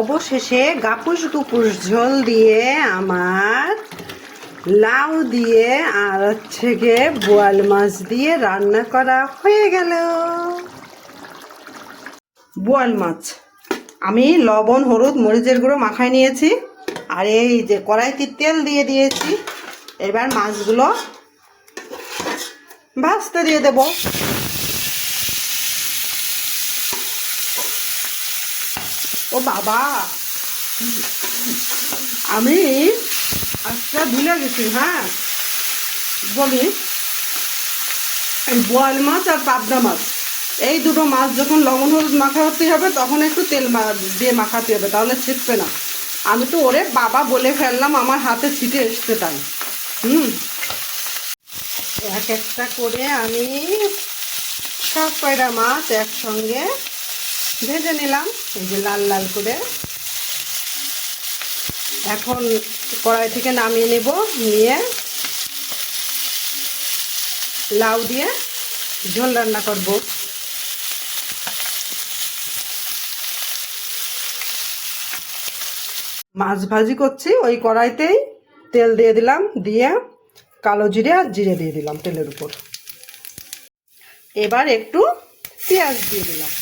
অবশেষে গাপুস গুপুস ঝোল দিয়ে আমার লাউ দিয়ে আর হচ্ছে গিয়ে বোয়াল মাছ দিয়ে রান্না করা হয়ে গেল। বোয়াল মাছ। আমি লবণ, হলুদ, মরিচের গুঁড়ো মাখায় নিয়েছি আর এই যে কড়াইতে তেল দিয়ে দিয়েছি। এবার মাছগুলো ভাজতে দিয়ে দেবো। ও বাবা। আমি আজকে ভুলে গেছি হ্যাঁ? বলি বোয়াল মাছ আর পাবদা মাছ, এই দুটো মাছ যখন লবণ হলুদ মাখাতে হবে, তখন একটু তেল দিয়ে মাখাতে হবে, তাহলে ছিটবে না। আমি তো ওরে বাবা বলে ফেললাম, আমার হাতে ছিটে এসছে তাই। হুম। এক একটা করে আমি সব কয়টা মাছ একসঙ্গে ভেজে নিলাম, এই যে লাল লাল করে। এখন কড়াই থেকে নামিয়ে নেব, নিয়ে লাউ দিয়ে ঝোল রান্না করব। মাছ ভাজি করছি, ওই কড়াইতেই তেল দিয়ে দিলাম, দিয়ে কালো জিরে আর জিরে দিয়ে দিলাম তেলের উপর। এবার একটু পেঁয়াজ দিয়ে দিলাম।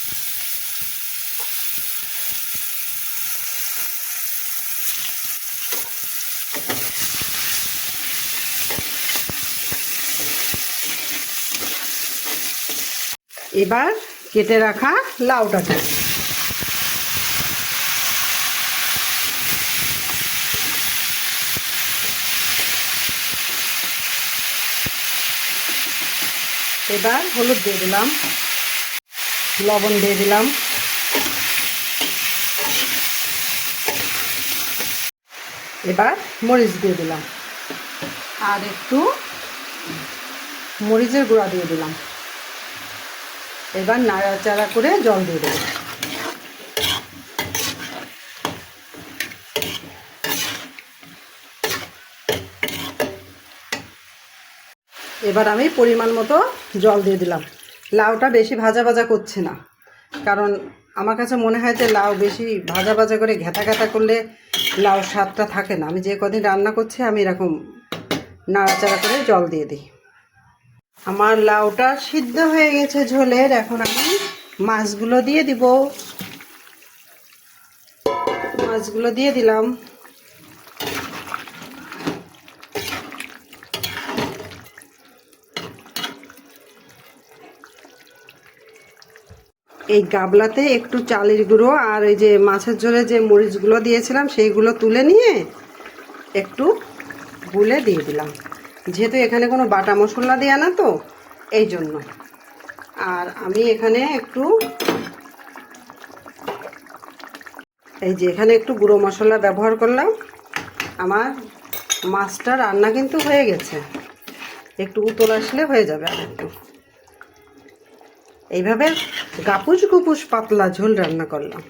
এবার কেটে রাখা লাউটাকে। এবার হলুদ দিয়ে দিলাম, লবণ দিয়ে দিলাম। এবার মরিচ দিয়ে দিলাম। আর একটু মরিচের গুঁড়া দিয়ে দিলাম। এবার নাড়াচাড়া করে জল দিয়ে দেবো। এবার আমি পরিমাণ মতো জল দিয়ে দিলাম। লাউটা বেশি ভাজা ভাজা করছে না। কারণ আমার কাছে মনে হয় যে লাউ বেশি ভাজা ভাজা করে ঘেটা ঘেটা করলে লাউ স্বাদটা থাকে না। আমি যে কদিন রান্না করছি, আমি এরকম নাড়াচাড়া করে জল দিয়ে দিই। আমার লাউটা সিদ্ধ হয়ে গেছে ঝোলের, এখন আমি মাছগুলো দিয়ে দিব। মাছগুলো দিয়ে দিলাম। এই গাবলাতে একটু চালের গুঁড়ো আর ওই যে মাছের ঝোলে যে মরিচগুলো দিয়েছিলাম, সেইগুলো তুলে নিয়ে একটু গুলে দিয়ে দিলাম। যেহেতু এখানে কোনো বাটা মশলা দেওয়া না তো, এই জন্য। আর আমি এখানে একটু, এই যে এখানে একটু গুঁড়ো মশলা ব্যবহার করলাম। আমার মাছটা রান্না কিন্তু হয়ে গেছে। একটু উতল আসলে হয়ে যাবে আর একটু। এইভাবে গাপুস গুপুস পাতলা ঝোল রান্না করলাম।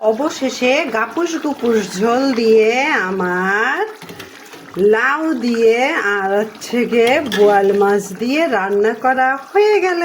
অবশেষে গাপুস গুপুস ঝোল দিয়ে আমার লাউ দিয়ে আর হচ্ছে গিয়ে বোয়াল মাছ দিয়ে রান্না করা হয়ে গেল।